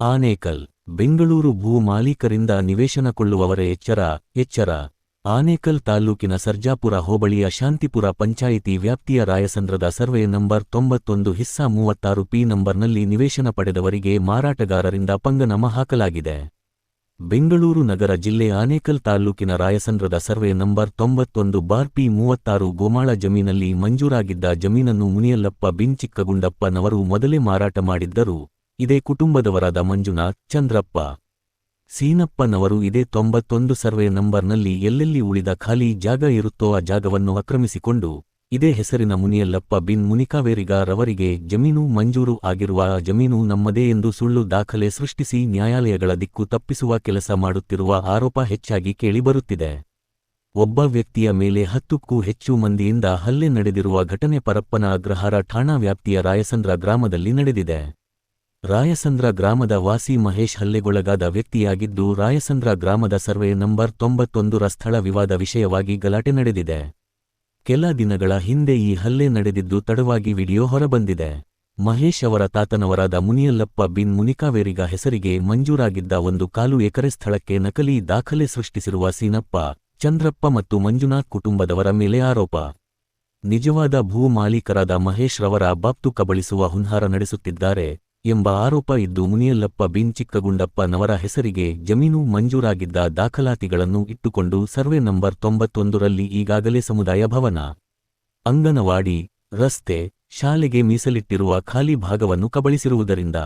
ಆನೇಕಲ್, ಬೆಂಗಳೂರು ಭೂ ಮಾಲೀಕರಿಂದ ನಿವೇಶನ ಕೊಳ್ಳುವವರ ಎಚ್ಚರ ಎಚ್ಚರ. ಆನೇಕಲ್ ತಾಲ್ಲೂಕಿನ ಸರ್ಜಾಪುರ ಹೋಬಳಿಯ ಶಾಂತಿಪುರ ಪಂಚಾಯಿತಿ ವ್ಯಾಪ್ತಿಯ ರಾಯಸಂದ್ರದ ಸರ್ವೆ ನಂಬರ್ ತೊಂಬತ್ತೊಂದು, ಹಿಸ್ಸಾ ಮೂವತ್ತಾರು, ಪಿ ನಂಬರ್ನಲ್ಲಿ ನಿವೇಶನ ಪಡೆದವರಿಗೆ ಮಾರಾಟಗಾರರಿಂದ ಪಂಗನಮ ಹಾಕಲಾಗಿದೆ. ಬೆಂಗಳೂರು ನಗರ ಜಿಲ್ಲೆ ಆನೇಕಲ್ ತಾಲ್ಲೂಕಿನ ರಾಯಸಂದ್ರದ ಸರ್ವೆ ನಂಬರ್ ತೊಂಬತ್ತೊಂದು, ಬಾರ್ ಪಿ ಮೂವತ್ತಾರು, ಗೋಮಾಳ ಜಮೀನಲ್ಲಿ ಮಂಜೂರಾಗಿದ್ದ ಜಮೀನನ್ನು ಮುನಿಯಲ್ಲಪ್ಪ ಬಿನ್ ಚಿಕ್ಕಗುಂಡಪ್ಪನವರು ಮೊದಲೇ ಮಾರಾಟ ಮಾಡಿದ್ದರು. ಇದೇ ಕುಟುಂಬದವರಾದ ಮಂಜುನಾಥ್, ಚಂದ್ರಪ್ಪ ಸೀನಪ್ಪನವರು ಇದೇ ತೊಂಬತ್ತೊಂದು ಸರ್ವೆ ನಂಬರ್ನಲ್ಲಿ ಎಲ್ಲೆಲ್ಲಿ ಉಳಿದ ಖಾಲಿ ಜಾಗ ಇರುತ್ತೋ ಆ ಜಾಗವನ್ನು ಆಕ್ರಮಿಸಿಕೊಂಡು, ಇದೇ ಹೆಸರಿನ ಮುನಿಯಲ್ಲಪ್ಪ ಬಿನ್ ಮುನಿಕಾವೇರಿಗಾರವರಿಗೆ ಜಮೀನು ಮಂಜೂರು ಆಗಿರುವ ಜಮೀನು ನಮ್ಮದೇ ಎಂದು ಸುಳ್ಳು ದಾಖಲೆ ಸೃಷ್ಟಿಸಿ ನ್ಯಾಯಾಲಯಗಳ ದಿಕ್ಕು ತಪ್ಪಿಸುವ ಕೆಲಸ ಮಾಡುತ್ತಿರುವ ಆರೋಪ ಹೆಚ್ಚಾಗಿ ಕೇಳಿಬರುತ್ತಿದೆ. ಒಬ್ಬ ವ್ಯಕ್ತಿಯ ಮೇಲೆ ಹತ್ತಕ್ಕೂ ಹೆಚ್ಚು ಮಂದಿಯಿಂದ ಹಲ್ಲೆ ನಡೆದಿರುವ ಘಟನೆ ಪರಪ್ಪನ ಅಗ್ರಹಾರ ಠಾಣಾ ವ್ಯಾಪ್ತಿಯ ರಾಯಸಂದ್ರ ಗ್ರಾಮದಲ್ಲಿ ನಡೆದಿದೆ. ರಾಯಸಂದ್ರ ಗ್ರಾಮದ ವಾಸಿ ಮಹೇಶ್ ಹಲ್ಲೆಗೊಳಗಾದ ವ್ಯಕ್ತಿಯಾಗಿದ್ದು, ರಾಯಸಂದ್ರ ಗ್ರಾಮದ ಸರ್ವೆ ನಂಬರ್ ತೊಂಬತ್ತೊಂದರ ಸ್ಥಳ ವಿವಾದ ವಿಷಯವಾಗಿ ಗಲಾಟೆ ನಡೆದಿದೆ. ಕೆಲ ದಿನಗಳ ಹಿಂದೆ ಈ ಹಲ್ಲೆ ನಡೆದಿದ್ದು ತಡವಾಗಿ ವಿಡಿಯೋ ಹೊರಬಂದಿದೆ. ಮಹೇಶ್ ಅವರ ತಾತನವರಾದ ಮುನಿಯಲ್ಲಪ್ಪ ಬಿನ್ ಮುನಿಕಾವೇರಿಗ ಹೆಸರಿಗೆ ಮಂಜೂರಾಗಿದ್ದ ಒಂದು ಕಾಲು ಎಕರೆ ಸ್ಥಳಕ್ಕೆ ನಕಲಿ ದಾಖಲೆ ಸೃಷ್ಟಿಸಿರುವ ಸೀನಪ್ಪ, ಚಂದ್ರಪ್ಪ ಮತ್ತು ಮಂಜುನಾಥ್ ಕುಟುಂಬದವರ ಮೇಲೆ ಆರೋಪ. ನಿಜವಾದ ಭೂ ಮಾಲೀಕರಾದ ಮಹೇಶ್ ರವರ ಬಾಪ್ತು ಕಬಳಿಸುವ ಹುನ್ನಾರ ನಡೆಸುತ್ತಿದ್ದಾರೆ. ಎಂಬ ಆರೋಪ ಇದ್ದು ಮುನಿಯಲ್ಲಪ್ಪ ಬಿನ್ ಚಿಕ್ಕಗುಂಡಪ್ಪನವರ ಹೆಸರಿಗೆ ಜಮೀನು ಮಂಜೂರಾಗಿದ್ದ ದಾಖಲಾತಿಗಳನ್ನು ಇಟ್ಟುಕೊಂಡು ಸರ್ವೆ ನಂಬರ್ ತೊಂಬತ್ತೊಂದರಲ್ಲಿ ಈಗಾಗಲೇ ಸಮುದಾಯ ಭವನ, ಅಂಗನವಾಡಿ, ರಸ್ತೆ, ಶಾಲೆಗೆ ಮೀಸಲಿಟ್ಟಿರುವ ಖಾಲಿ ಭಾಗವನ್ನು ಕಬಳಿಸಿರುವುದರಿಂದ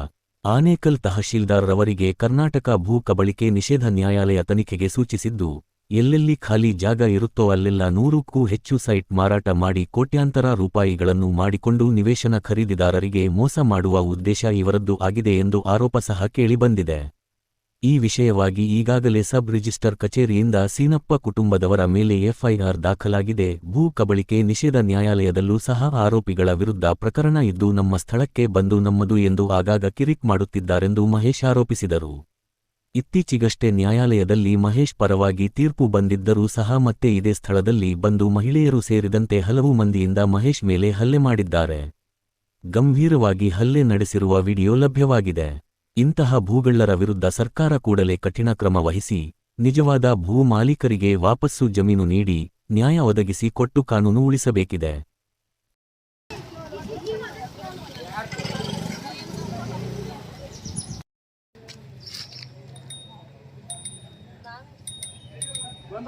ಆನೇಕಲ್ ತಹಶೀಲ್ದಾರ್ ರವರಿಗೆ ಕರ್ನಾಟಕ ಭೂ ಕಬಳಿಕೆ ನಿಷೇಧ ನ್ಯಾಯಾಲಯ ತನಿಖೆಗೆ ಸೂಚಿಸಿದ್ದು ಎಲ್ಲೆಲ್ಲಿ ಖಾಲಿ ಜಾಗ ಇರುತ್ತೋ ಅಲ್ಲೆಲ್ಲ ನೂರಕ್ಕೂ ಹೆಚ್ಚು ಸೈಟ್ ಮಾರಾಟ ಮಾಡಿ ಕೋಟ್ಯಾಂತರ ರೂಪಾಯಿಗಳನ್ನು ಮಾಡಿಕೊಂಡು ನಿವೇಶನ ಖರೀದಿದಾರರಿಗೆ ಮೋಸ ಮಾಡುವ ಉದ್ದೇಶ ಇವರದ್ದು ಆಗಿದೆ ಎಂದು ಆರೋಪ ಸಹ ಕೇಳಿಬಂದಿದೆ. ಈ ವಿಷಯವಾಗಿ ಈಗಾಗಲೇ ಸಬ್ ರಿಜಿಸ್ಟರ್ ಕಚೇರಿಯಿಂದ ಸೀನಪ್ಪ ಕುಟುಂಬದವರ ಮೇಲೆ ಎಫ್ಐಆರ್ ದಾಖಲಾಗಿದೆ. ಭೂ ಕಬಳಿಕೆ ನಿಷೇಧ ನ್ಯಾಯಾಲಯದಲ್ಲೂ ಸಹ ಆರೋಪಿಗಳ ವಿರುದ್ಧ ಪ್ರಕರಣ ಇದ್ದು ನಮ್ಮ ಸ್ಥಳಕ್ಕೆ ಬಂದು ನಮ್ಮದು ಎಂದು ಆಗಾಗ ಕಿರಿಕ್ ಮಾಡುತ್ತಿದ್ದಾರೆಂದು ಮಹೇಶ್ ಆರೋಪಿಸಿದರು. ಇತ್ತೀಚಿಗಷ್ಟೇ ನ್ಯಾಯಾಲಯದಲ್ಲಿ ಮಹೇಶ್ ಪರವಾಗಿ ತೀರ್ಪು ಬಂದಿದ್ದರೂ ಸಹ ಮತ್ತೆ ಇದೇ ಸ್ಥಳದಲ್ಲಿ ಬಂದು ಮಹಿಳೆಯರು ಸೇರಿದಂತೆ ಹಲವು ಮಂದಿಯಿಂದ ಮಹೇಶ್ ಮೇಲೆ ಹಲ್ಲೆ ಮಾಡಿದ್ದಾರೆ. ಗಂಭೀರವಾಗಿ ಹಲ್ಲೆ ನಡೆಸಿರುವ ವಿಡಿಯೋ ಲಭ್ಯವಾಗಿದೆ. ಇಂತಹ ಭೂಗಳ್ಳರ ವಿರುದ್ಧ ಸರ್ಕಾರ ಕೂಡಲೇ ಕಠಿಣ ಕ್ರಮ ವಹಿಸಿ, ನಿಜವಾದ ಭೂ ಮಾಲೀಕರಿಗೆ ವಾಪಸ್ಸು ಜಮೀನು ನೀಡಿ, ನ್ಯಾಯ ಒದಗಿಸಿ ಕೊಟ್ಟು ಕಾನೂನು ಉಳಿಸಬೇಕಿದೆ.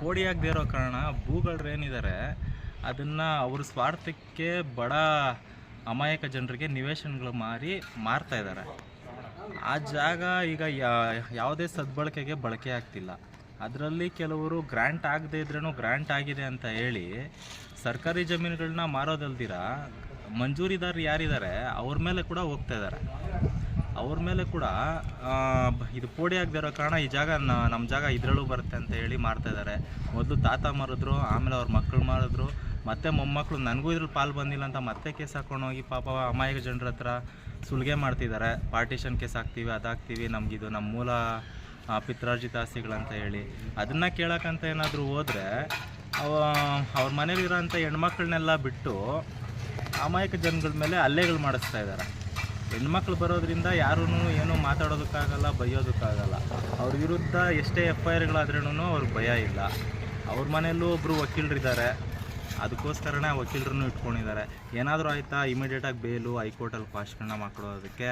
ಪೋಡಿ ಆಗದೆ ಇರೋ ಕಾರಣ ಭೂಗಳೇನಿದ್ದಾರೆ ಅದನ್ನು ಅವ್ರ ಸ್ವಾರ್ಥಕ್ಕೆ ಬಡ ಅಮಾಯಕ ಜನರಿಗೆ ನಿವೇಶನಗಳು ಮಾರಿ ಮಾರ್ತಾ ಇದ್ದಾರೆ ಆ ಜಾಗ ಈಗ ಯಾವುದೇ ಸದ್ಬಳಕೆಗೆ ಬಳಕೆ ಆಗ್ತಿಲ್ಲ. ಅದರಲ್ಲಿ ಕೆಲವರು ಗ್ರ್ಯಾಂಟ್ ಆಗದೆ ಇದ್ರೂ ಗ್ರ್ಯಾಂಟ್ ಆಗಿದೆ ಅಂತ ಹೇಳಿ ಸರ್ಕಾರಿ ಜಮೀನುಗಳನ್ನ ಮಾರೋದಲ್ದಿರ, ಮಂಜೂರಿದಾರರು ಯಾರಿದ್ದಾರೆ ಅವ್ರ ಮೇಲೆ ಕೂಡ ಹೋಗ್ತಾ ಇದ್ದಾರೆ ಅವ್ರ ಮೇಲೆ ಕೂಡ ಇದು ಪೋಡಿ ಇರೋ ಕಾರಣ ಈ ಜಾಗ ನಮ್ಮ ಜಾಗ ಇದರಲ್ಲೂ ಬರುತ್ತೆ ಅಂತ ಹೇಳಿ ಮಾಡ್ತಾ ಇದ್ದಾರೆ ಮೊದಲು ತಾತ ಮಾರಿದ್ರು, ಆಮೇಲೆ ಅವ್ರ ಮಕ್ಕಳು ಮಾರಿದ್ರು, ಮತ್ತೆ ಮೊಮ್ಮಕ್ಕಳು ನನಗೂ ಇದ್ರಲ್ಲಿ ಪಾಲು ಬಂದಿಲ್ಲ ಅಂತ ಮತ್ತೆ ಕೇಸ್ ಹಾಕೊಂಡೋಗಿ ಪಾಪ ಅಮಾಯಕ ಜನರ ಹತ್ರ ಸುಲಿಗೆ ಮಾಡ್ತಿದ್ದಾರೆ ಪಾರ್ಟಿಷನ್ ಕೇಸ್ ಹಾಕ್ತೀವಿ ಅದಾಗ್ತೀವಿ ನಮಗಿದು ನಮ್ಮ ಮೂಲ ಪಿತ್ರಾರ್ಜಿತ ಆಸ್ತಿಗಳಂತ ಹೇಳಿ. ಅದನ್ನು ಕೇಳೋಕ್ಕಂತ ಏನಾದರೂ ಹೋದರೆ, ಅವ, ಅವ್ರ ಮನೇಲಿರೋಂಥ ಹೆಣ್ಮಕ್ಳನ್ನೆಲ್ಲ ಬಿಟ್ಟು ಅಮಾಯಕ ಜನಗಳ ಮೇಲೆ ಹಲ್ಲೆಗಳು ಮಾಡಿಸ್ತಾ ಇದ್ದಾರೆ ಹೆಣ್ಮಕ್ಳು ಬರೋದ್ರಿಂದ ಯಾರೂ ಏನೂ ಮಾತಾಡೋದಕ್ಕಾಗಲ್ಲ, ಬೈಯೋದಕ್ಕಾಗಲ್ಲ. ಅವ್ರ ವಿರುದ್ಧ ಎಷ್ಟೇ ಎಫ್ ಐ ಆರ್ಗಳಾದ್ರೂ ಅವ್ರಿಗೆ ಭಯ ಇಲ್ಲ. ಅವ್ರ ಮನೆಯಲ್ಲೂ ಒಬ್ಬರು ವಕೀಲರಿದ್ದಾರೆ. ಅದಕ್ಕೋಸ್ಕರನೇ ವಕೀಲರನ್ನು ಇಟ್ಕೊಂಡಿದ್ದಾರೆ. ಏನಾದರೂ ಆಯಿತಾ? ಇಮಿಡಿಯೇಟಾಗಿ ಬೇಲು, ಹೈಕೋರ್ಟಲ್ಲಿ ಪಾಶ್ಕರಣ ಮಾಡ್ಕೊಳ್ಳೋದಕ್ಕೆ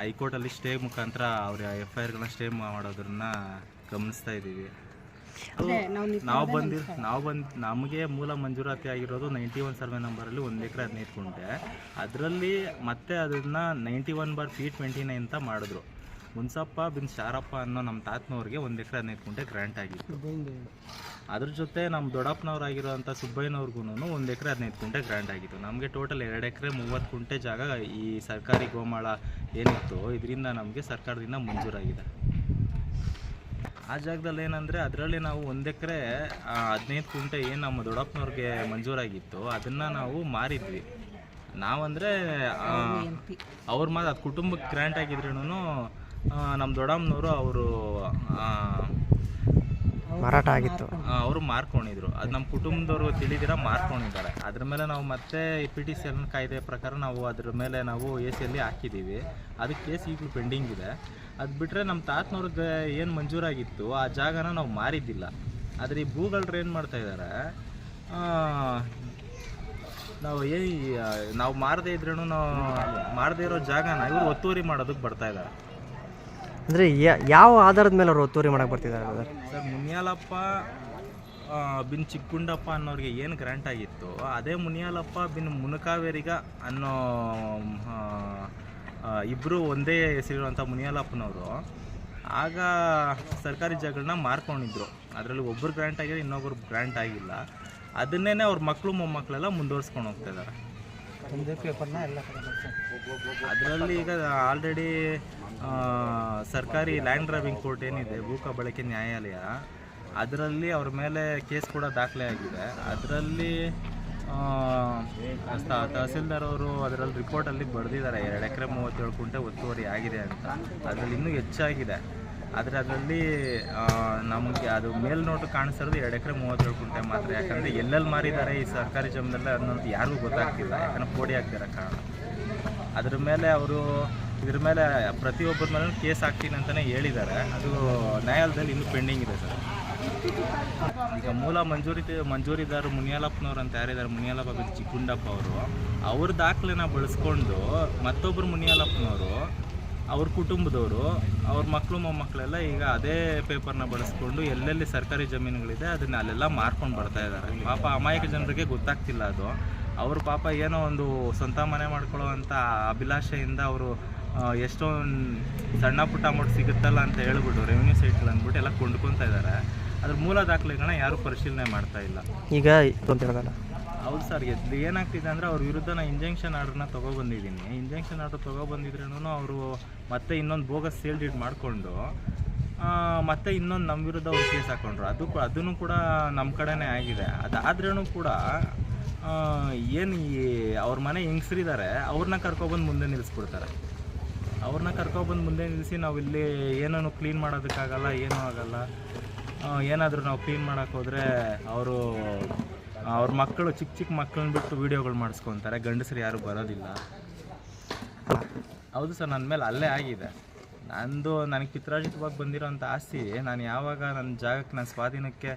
ಹೈಕೋರ್ಟಲ್ಲಿ ಸ್ಟೇ ಮುಖಾಂತರ ಅವ್ರ ಎಫ್ ಐ ಆರ್ಗಳನ್ನ ಸ್ಟೇ ಮಾಡೋದನ್ನ ಗಮನಿಸ್ತಾ ಇದ್ದೀವಿ. ನಾವು ಬಂದಿ ನಾವು ಬಂದು ನಮಗೆ ಮೂಲ ಮಂಜೂರಾತಿ ಆಗಿರೋದು ನೈಂಟಿ ಒನ್ ಸರ್ವೆ ನಂಬರಲ್ಲಿ ಒಂದು ಎಕರೆ ಹದಿನೈದು ಕುಂಟೆ ಅದರಲ್ಲಿ ಮತ್ತೆ ಅದನ್ನು ninety one bar P twenty nine ಅಂತ ಮಾಡಿದ್ರು. ಮುನ್ಸಪ್ಪ ಬಿನ್ ಶಾರಪ್ಪ ಅನ್ನೋ ನಮ್ಮ ತಾತನವ್ರಿಗೆ ಒಂದು ಎಕರೆ ಹದಿನೈದು ಕುಂಟೆ ಗ್ರ್ಯಾಂಟ್ ಆಗಿತ್ತು. ಅದ್ರ ಜೊತೆ ನಮ್ಮ ದೊಡ್ಡಪ್ಪನವ್ರಾಗಿರೋಂಥ ಸುಬ್ಬಯ್ಯನವ್ರಿಗೂ ಒಂದು ಎಕರೆ ಹದಿನೈದು ಕುಂಟೆ ಗ್ರ್ಯಾಂಟ್ ಆಗಿತ್ತು. ನಮಗೆ ಟೋಟಲ್ ಎರಡು ಎಕರೆ ಮೂವತ್ತು ಕುಂಟೆ ಜಾಗ ಈ ಸರ್ಕಾರಿ ಗೋಮಾಳ ಏನಿತ್ತು ಇದರಿಂದ ನಮಗೆ ಸರ್ಕಾರದಿಂದ ಮಂಜೂರಾಗಿದೆ. ಆ ಜಾಗದಲ್ಲಿ ಏನಂದರೆ ಅದರಲ್ಲಿ ನಾವು ಒಂದು ಎಕರೆ ಹದಿನೈದು ಕುಂಟೆ ಏನು ನಮ್ಮ ದೊಡ್ಡಪ್ಪನವ್ರಿಗೆ ಮಂಜೂರಾಗಿತ್ತು, ಅದನ್ನು ನಾವು ಮಾರಿದ್ವಿ. ನಾವಂದರೆ ಅವ್ರ ಮಾತು, ಅದು ಕುಟುಂಬಕ್ಕೆ ಗ್ರ್ಯಾಂಟ್ ಆಗಿದ್ರೂ ನಮ್ಮ ದೊಡ್ಡಮ್ಮನವರು ಅವರು ಮಾರಾಟ ಆಗಿತ್ತು. ಅವರು ಮಾರ್ಕೊಂಡಿದ್ರು. ಅದು ನಮ್ಮ ಕುಟುಂಬದವರು ತಿಳಿದಿರ ಮಾರ್ಕೊಂಡಿದ್ದಾರೆ. ಅದ್ರ ಮೇಲೆ ನಾವು ಮತ್ತೆ ಪಿ ಟಿ ಸಿ ಕಾಯ್ದೆ ಪ್ರಕಾರ ನಾವು ಅದ್ರ ಮೇಲೆ ನಾವು ಎ ಸಿಯಲ್ಲಿ ಹಾಕಿದ್ದೀವಿ ಅದಕ್ಕೆ ಕೇಸ್ ಈಗಲೂ ಪೆಂಡಿಂಗ್ ಇದೆ. ಅದು ಬಿಟ್ಟರೆ ನಮ್ಮ ತಾತನವ್ರಿಗೆ ಏನು ಮಂಜೂರಾಗಿತ್ತು, ಆ ಜಾಗನ ನಾವು ಮಾರಿದ್ದಿಲ್ಲ. ಆದರೆ ಈ ಭೂಗಳ್ರು ಏನು ಮಾಡ್ತಾ ಇದ್ದಾರೆ ನಾವು ಏ ನಾವು ಮಾರದೇ ಇದ್ರೂ ನಾವು ಮಾರದೇ ಇರೋ ಜಾಗನ ಇವರು ಒತ್ತುವರಿ ಮಾಡೋದಕ್ಕೆ ಬರ್ತಾ ಇದ್ದಾರೆ ಅಂದರೆ ಯಾವ ಆಧಾರದ ಮೇಲೆ ಅವರು ಒತ್ತುವರಿ ಮಾಡಕ್ಕೆ ಬರ್ತಿದ್ದಾರೆ brother? ಸರ್ ಮುನಿಯಾಲಪ್ಪ ಬಿನ್ ಚಿಕ್ಕುಂಡಪ್ಪ ಅನ್ನೋರಿಗೆ ಏನು ಗ್ರ್ಯಾಂಟ್ ಆಗಿತ್ತು ಅದೇ ಮುನಿಯಾಲಪ್ಪ ಬಿನ್ ಮುನಕಾವೇರಿಗ ಅನ್ನೋ ಇಬ್ಬರು ಒಂದೇ ಹೆಸರಿರುವಂಥ ಮುನಿಯಾಲಪ್ಪನವರು ಆಗ ಸರ್ಕಾರಿ ಜಾಗಗಳನ್ನ ಮಾರ್ಕೊಂಡಿದ್ರು. ಅದರಲ್ಲಿ ಒಬ್ಬರು ಗ್ರ್ಯಾಂಟ್ ಆಗಿದೆ ಇನ್ನೊಬ್ಬರು ಗ್ರ್ಯಾಂಟ್ ಆಗಿಲ್ಲ. ಅದನ್ನೇ ಅವ್ರ ಮಕ್ಕಳು ಮೊಮ್ಮಕ್ಕಳೆಲ್ಲ ಮುಂದುವರ್ಸ್ಕೊಂಡು ಹೋಗ್ತಾ ಇದ್ದಾರೆ ಒಂದೇ ಪೇಪರ್ನ ಎಲ್ಲ ಅದರಲ್ಲಿ ಈಗ ಆಲ್ರೆಡಿ ಸರ್ಕಾರಿ ಲ್ಯಾಂಡ್ ಡ್ರೈವಿಂಗ್ ಕೋರ್ಟ್ ಏನಿದೆ, ಭೂ ಬಳಕೆ ನ್ಯಾಯಾಲಯ, ಅದರಲ್ಲಿ ಅವ್ರ ಮೇಲೆ ಕೇಸ್ ಕೂಡ ದಾಖಲೆ ಆಗಿದೆ. ಅದರಲ್ಲಿ ತಹಸೀಲ್ದಾರ್ ಅವರು ಅದರಲ್ಲಿ ರಿಪೋರ್ಟಲ್ಲಿ ಬರೆದಿದ್ದಾರೆ. ಎರಡು ಎಕರೆ ಮೂವತ್ತೇಳು ಕುಂಟೆ ಒತ್ತುವರಿ ಆಗಿದೆ ಅಂತ. ಅದರಲ್ಲಿ ಇನ್ನೂ ಹೆಚ್ಚಾಗಿದೆ. ಆದರೆ ಅದರಲ್ಲಿ ನಮಗೆ ಅದು ಮೇಲ್ನೋಟು ಕಾಣಿಸಿರೋದು ಎರಡು ಎಕರೆ ಮೂವತ್ತೇಳು ಕುಂಟೆ ಮಾತ್ರ. ಯಾಕಂದರೆ ಎಲ್ಲೆಲ್ಲಿ ಮಾರಿದ್ದಾರೆ ಈ ಸರ್ಕಾರಿ ಜಮೀನಲ್ಲಿ ಅನ್ನೋದು ಯಾರಿಗೂ ಗೊತ್ತಾಗ್ತಿಲ್ಲ. ಯಾಕಂದರೆ ಪೋಡಿ ಆಗ್ತಿರೋ ಕಾರಣ. ಅದ್ರ ಮೇಲೆ ಅವರು ಇದ್ರ ಮೇಲೆ ಪ್ರತಿಯೊಬ್ಬರ ಮೇಲೂ ಕೇಸ್ ಹಾಕ್ತೀನಿ ಅಂತಲೇ ಹೇಳಿದ್ದಾರೆ. ಅದು ನ್ಯಾಯಾಲಯದಲ್ಲಿ ಇನ್ನೂ ಪೆಂಡಿಂಗ್ ಇದೆ ಸರ್. ಈಗ ಮೂಲ ಮಂಜೂರಿ ಮಂಜೂರಿದಾರರು ಮುನಿಯಾಲಪ್ಪನವ್ರು ಅಂತ ಯಾರಿದ್ದಾರೆ? ಮುನಿಯಾಲಪ್ಪ ಚಿಕ್ಕುಂಡಪ್ಪ ಅವರು. ಅವ್ರ ದಾಖಲೆನ ಬಳಸ್ಕೊಂಡು ಮತ್ತೊಬ್ಬರು ಮುನಿಯಾಲಪ್ಪನವರು, ಅವ್ರ ಕುಟುಂಬದವರು, ಅವ್ರ ಮಕ್ಕಳು ಮೊಮ್ಮಕ್ಕಳೆಲ್ಲ ಈಗ ಅದೇ ಪೇಪರ್ನ ಬಳಸ್ಕೊಂಡು ಎಲ್ಲೆಲ್ಲಿ ಸರ್ಕಾರಿ ಜಮೀನುಗಳಿದೆ ಅದನ್ನ ಅಲ್ಲೆಲ್ಲ ಮಾರ್ಕೊಂಡು ಬರ್ತಾ ಇದ್ದಾರೆ. ಪಾಪ ಅಮಾಯಕ ಜನರಿಗೆ ಗೊತ್ತಾಗ್ತಿಲ್ಲ ಅದು. ಅವ್ರ ಪಾಪ ಏನೋ ಒಂದು ಸ್ವಂತ ಮನೆ ಮಾಡ್ಕೊಳ್ಳೋ ಅಂತ ಅಭಿಲಾಷೆಯಿಂದ ಅವರು ಎಷ್ಟೊಂದು ಸಣ್ಣ ಪುಟ್ಟ ಅಮೌಂಟ್ ಸಿಗುತ್ತಲ್ಲ ಅಂತ ಹೇಳ್ಬಿಟ್ಟು ರೆವಿನ್ಯೂ ಸೈಟ್ಗಳು ಅಂದ್ಬಿಟ್ಟು ಎಲ್ಲ ಕೊಂಡ್ಕೊತಾ ಇದ್ದಾರೆ ಅದ್ರ ಮೂಲ ದಾಖಲೆಗಳನ್ನ ಯಾರೂ ಪರಿಶೀಲನೆ ಮಾಡ್ತಾ ಇಲ್ಲ. ಈಗ ಅಂತ ಹೌದು ಸರ್ ಎದ್ದು ಏನಾಗ್ತಿದೆ ಅಂದರೆ ಅವ್ರ ವಿರುದ್ಧ ನಾನು ಇಂಜೆಕ್ಷನ್ ಆರ್ಡ್ರನ್ನ ತೊಗೊಬಂದಿದ್ದೀನಿ. ಇಂಜೆಕ್ಷನ್ ಆರ್ಡ್ರ್ ತೊಗೊಬಂದಿದ್ರೂ ಅವರು ಮತ್ತೆ ಇನ್ನೊಂದು ಬೋಗಸ್ ಸೇಲ್ ಡೀಡ್ ಮಾಡಿಕೊಂಡು ಮತ್ತೆ ಇನ್ನೊಂದು ನಮ್ಮ ವಿರುದ್ಧ ಅವ್ರು ಕೇಸ್ ಹಾಕೊಂಡ್ರು. ಅದು ಅದನ್ನು ಕೂಡ ನಮ್ಮ ಕಡೆನೇ ಆಗಿದೆ. ಅದಾದ್ರೂ ಕೂಡ ಏನು ಈ ಅವ್ರ ಮನೆ ಹೆಂಗಸ್ರಿದ್ದಾರೆ ಅವ್ರನ್ನ ಕರ್ಕೊಬಂದು ಮುಂದೆ ನಿಲ್ಲಿಸ್ಬಿಡ್ತಾರೆ ಅವ್ರನ್ನ ಕರ್ಕೊಬಂದು ಮುಂದೆ ನಿಲ್ಲಿಸಿ ನಾವು ಇಲ್ಲಿ ಏನೂ ಕ್ಲೀನ್ ಮಾಡೋದಕ್ಕಾಗಲ್ಲ, ಏನೂ ಆಗಲ್ಲ. ಏನಾದರೂ ನಾವು ಕ್ಲೀನ್ ಮಾಡೋಕೆ ಹೋದರೆ ಅವರು, ಅವ್ರ ಮಕ್ಕಳು ಚಿಕ್ಕ ಚಿಕ್ಕ ಮಕ್ಕಳನ್ನ ಬಿಟ್ಟು ವೀಡಿಯೋಗಳು ಮಾಡಿಸ್ಕೊತಾರೆ. ಗಂಡಸರು ಯಾರು ಬರೋದಿಲ್ಲ. ಹೌದು ಸರ್ ನನ್ನ ಮೇಲೆ ಅಲ್ಲೇ ಆಗಿದೆ. ನಂದು, ನನಗೆ ಪಿತ್ರಾರ್ಜಿತವಾಗಿ ಬಂದಿರೋಂಥ ಆಸ್ತಿ, ನಾನು ಯಾವಾಗ ನನ್ನ ಜಾಗಕ್ಕೆ ನನ್ನ ಸ್ವಾಧೀನಕ್ಕೆ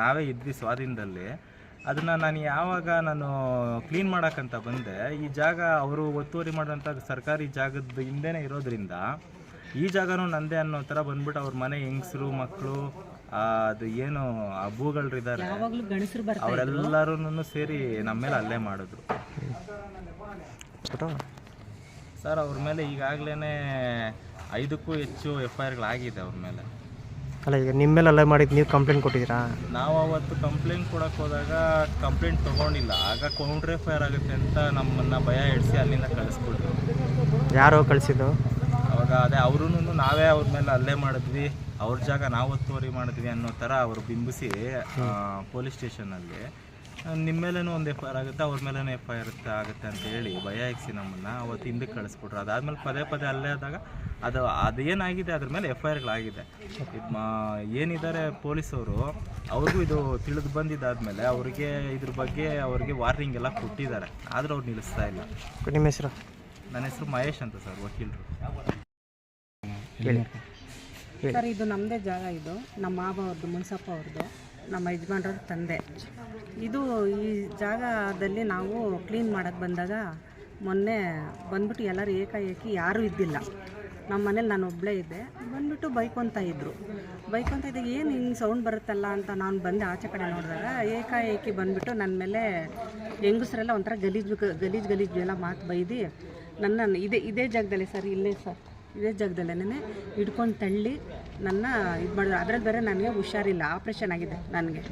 ನಾವೇ ಇದ್ವಿ ಸ್ವಾಧೀನದಲ್ಲಿ ಅದನ್ನು ನಾನು ಯಾವಾಗ ನಾನು ಕ್ಲೀನ್ ಮಾಡೋಕ್ಕಂತ ಬಂದೆ ಈ ಜಾಗ ಅವರು ಒತ್ತುವರಿ ಮಾಡೋಂಥ ಸರ್ಕಾರಿ ಜಾಗದ ಹಿಂದೆನೇ ಇರೋದ್ರಿಂದ ಈ ಜಾಗನೂ ನಂದೇ ಅನ್ನೋ ಥರ ಬಂದ್ಬಿಟ್ಟು ಅವ್ರ ಮನೆ ಹೆಂಗಸರು ಮಕ್ಕಳು ಅದು ಏನು ಆ ಭೂಗಳಿದ್ದಾರೆ ಅವರೆಲ್ಲರೂ ಸೇರಿ ನಮ್ಮ ಮೇಲೆ ಅಲ್ಲೇ ಮಾಡಿದ್ರು. ಸರ್ ಅವ್ರ ಮೇಲೆ ಈಗಾಗಲೇ ಐದಕ್ಕೂ ಹೆಚ್ಚು ಎಫ್ ಐ ಆರ್ಗಳಾಗಿದೆ ಅವ್ರ ಮೇಲೆ. ಅಲ್ಲ ಈಗ ನಿಮ್ಮ ಮೇಲೆ ಅಲ್ಲ ಮಾಡಿದ್ದು ನೀವು ಕಂಪ್ಲೇಂಟ್ ಕೊಟ್ಟಿದ್ದೀರಾ? ನಾವು ಅವತ್ತು ಕಂಪ್ಲೇಂಟ್ ಕೊಡಕ್ಕೆ ಹೋದಾಗ ಕಂಪ್ಲೇಂಟ್ ತೊಗೊಂಡಿಲ್ಲ. ಆಗ ಕೌಂಟ್ರೆ ಫೈರ್ ಆಗುತ್ತೆ ಅಂತ ನಮ್ಮನ್ನು ಭಯ ಇಡಿಸಿ ಅಲ್ಲಿಂದ ಕಳಿಸ್ಬಿಟ್ರು. ಯಾರೋ ಕಳಿಸಿದ್ದು? ಅವಾಗ ಅದೇ ಅವ್ರೂ ನಾವೇ ಅವ್ರ ಮೇಲೆ ಅಲ್ಲೇ ಮಾಡಿದ್ವಿ. ಅವ್ರ ಜಾಗ ನಾವು ಒತ್ತುವರಿ ಮಾಡಿದ್ವಿ ಅನ್ನೋ ಥರ ಅವರು ಬಿಂಬಿಸಿ ಪೊಲೀಸ್ ಸ್ಟೇಷನಲ್ಲಿ ನಿಮ್ಮ ಮೇಲೇನೂ ಒಂದು ಎಫ್ ಐ ಆರ್ ಆಗುತ್ತೆ ಅವ್ರ ಮೇಲೇನೂ ಎಫ್ ಐ ಆರ್ ಆಗುತ್ತೆ ಅಂತ ಹೇಳಿ ಭಯ ಇಕ್ಸಿ ನಮ್ಮನ್ನು. ಅವತ್ತು ಹಿಂದಕ್ಕೆ ಕಳಿಸ್ಬಿಟ್ರು. ಅದಾದಮೇಲೆ ಪದೇ ಪದೇ ಅಲ್ಲೇ ಆದಾಗ ಅದು ಅದೇನಾಗಿದೆ ಅದ್ರ ಮೇಲೆ ಎಫ್ ಐ ಆರ್ಗಳಾಗಿದೆ ಇದು ಮಾ ಏನಿದ್ದಾರೆ ಪೊಲೀಸವರು ಅವ್ರಿಗೂ ಇದು ತಿಳಿದು ಬಂದಿದ್ದಾದಮೇಲೆ ಅವ್ರಿಗೆ ಇದ್ರ ಬಗ್ಗೆ ಅವ್ರಿಗೆ ವಾರ್ನಿಂಗ್ ಎಲ್ಲ ಕೊಟ್ಟಿದ್ದಾರೆ. ಆದರೂ ಅವ್ರು ನಿಲ್ಲಿಸ್ತಾ ಇಲ್ಲ. ನಿಮ್ಮ ಹೆಸರು? ನನ್ನ ಹೆಸರು ಮಹೇಶ್ ಅಂತ ಸರ್ ವಕೀಲರು. ಹೇಳಿ. ಸರ್ ಇದು ನಮ್ಮದೇ ಜಾಗ ಇದು. ನಮ್ಮ ಮಾವ ಅವ್ರದ್ದು ಮುನ್ಸಪ್ಪ ಅವ್ರದ್ದು ನಮ್ಮ ಯಜಮಾನ್ರ ತಂದೆ. ಇದು ಈ ಜಾಗದಲ್ಲಿ ನಾವು ಕ್ಲೀನ್ ಮಾಡೋಕ್ಕೆ ಬಂದಾಗ ಮೊನ್ನೆ ಬಂದ್ಬಿಟ್ಟು ಎಲ್ಲರೂ ಏಕಾಏಕಿ ಯಾರೂ ಇದ್ದಿಲ್ಲ. ನಮ್ಮ ಮನೇಲಿ ನಾನು ಒಬ್ಬಳೇ ಇದ್ದೆ. ಬಂದ್ಬಿಟ್ಟು ಬೈಕೊಂತ ಇದ್ದರು ಬೈಕೊಂತ ಇದ್ದಾಗ ಏನು ಹಿಂಗೆ ಸೌಂಡ್ ಬರುತ್ತಲ್ಲ ಅಂತ ನಾನು ಬಂದೆ ಆಚೆ ಕಡೆ ನೋಡಿದಾಗ ಏಕಾಏಕಿ ಬಂದುಬಿಟ್ಟು ನನ್ನ ಮೇಲೆ ಹೆಂಗಸರೆಲ್ಲ ಒಂಥರ ಗಲೀಜು ಗಲೀಜು ಗಲೀಜು ಎಲ್ಲ ಮಾತು ಬೈದು ನನ್ನ, ಇದೇ ಇದೇ ಜಾಗದಲ್ಲಿ ಸರ್, ಇಲ್ಲೇ ಸರ್. ಇದೇ ಜಾಗದಲ್ಲೇ ಹಿಡ್ಕೊಂಡು ತಳ್ಳಿ ನನ್ನ ಇದು ಮಾಡಿದ್ರು. ಅದ್ರಲ್ಲಿ ಬೇರೆ ನನಗೆ ಹುಷಾರಿಲ್ಲ. ಆಪ್ರೇಷನ್ ಆಗಿದೆ ನನಗೆ.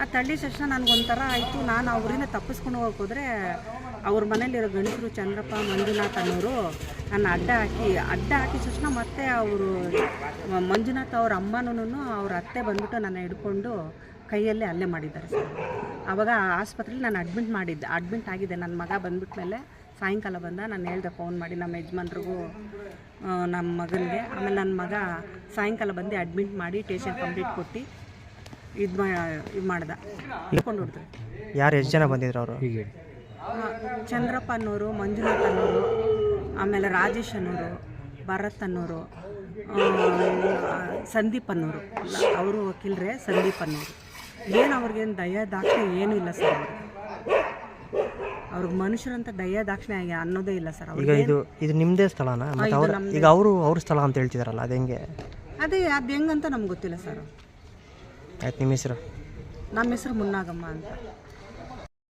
ಆ ತಳ್ಳಿ ತಕ್ಷಣ ನನಗೊಂಥರ ಆಯಿತು. ನಾನು ಅವರಿಂದ ತಪ್ಪಿಸ್ಕೊಂಡು ಹೋಗಕ್ಕೆ ಹೋದರೆ ಅವ್ರ ಮನೇಲಿರೋ ಗಂಡಸರು ಚಂದ್ರಪ್ಪ, ಮಂಜುನಾಥ್ ಅನ್ನೋರು ನನ್ನ ಅಡ್ಡ ಹಾಕಿ, ಅಡ್ಡ ಹಾಕಿದ ತಕ್ಷಣ ಮತ್ತೆ ಅವರು, ಮಂಜುನಾಥ್ ಅವ್ರ ಅಮ್ಮನೂ ಅವ್ರ ಅತ್ತೆ ಬಂದ್ಬಿಟ್ಟು ನನ್ನ ಹಿಡ್ಕೊಂಡು ಕೈಯಲ್ಲೇ ಅಲ್ಲೇ ಮಾಡಿದ್ದಾರೆ ಸರ್. ಆವಾಗ ಆಸ್ಪತ್ರೆಲಿ ನಾನು ಅಡ್ಮಿಟ್ ಮಾಡಿದ್ದೆ. ಅಡ್ಮಿಟ್ ಆಗಿದೆ. ನನ್ನ ಮಗ ಬಂದ್ಬಿಟ್ಮೇಲೆ ಸಾಯಂಕಾಲ ಬಂದ. ನಾನು ಹೇಳ್ದೆ ಫೋನ್ ಮಾಡಿ ನಮ್ಮ ಯಜಮಾನ್ರಿಗೂ ನಮ್ಮ ಮಗನಿಗೆ. ಆಮೇಲೆ ನನ್ನ ಮಗ ಸಾಯಂಕಾಲ ಬಂದು ಅಡ್ಮಿಟ್ ಮಾಡಿ ಟೇಷನ್ ಕಂಪ್ಲೀಟ್ ಕೊಟ್ಟು ಇದು ಮಾ ಇದು ಮಾಡ್ದೆ. ಇಟ್ಕೊಂಡು ಹೊಡ್ದು. ಯಾರು ಎಷ್ಟು ಜನ ಬಂದಿದ್ರು ಅವರು? ಚಂದ್ರಪ್ಪ ಅನ್ನೋರು ಮಂಜುನಾಥ್ ಅನ್ನೋರು ಆಮೇಲೆ ರಾಜೇಶ್ ಅನ್ನೋರು ಭರತ್ ಅನ್ನೋರು ಸಂದೀಪ್ ಅನ್ನೋರು. ಅವರು ವಕೀಲರೇ ಸಂದೀಪ್ ಅನ್ನೋರು. ಏನು ಅವ್ರಿಗೇನು ದಯ ದಾಖಲೆ ಏನೂ ಇಲ್ಲ ಸರ್ ಅವ್ರಿಗೆ ಮನುಷ್ಯರಂತ ದಯ ದಾಕ್ಷಿಣ್ಯ ಅನ್ನೋದೇ ಇಲ್ಲ ಸರ್. ಈಗ ಇದು ಇದು ನಿಮ್ಮದೇ ಸ್ಥಳನಾ? ಮತ್ತು ಅವ್ರ ಈಗ ಅವರು ಅವ್ರ ಸ್ಥಳ ಅಂತ ಹೇಳ್ತಿದಾರಲ್ಲ ಅದು ಹೆಂಗೆ? ಅದೇ ಅದು ಹೆಂಗಂತ ನಮ್ಗೆ ಗೊತ್ತಿಲ್ಲ ಸರ್. ಆಯ್ತು ನಿಮ್ಮ ಹೆಸರು? ನಮ್ಮ ಹೆಸರು ಮುನ್ನಾಗಮ್ಮ ಅಂತ.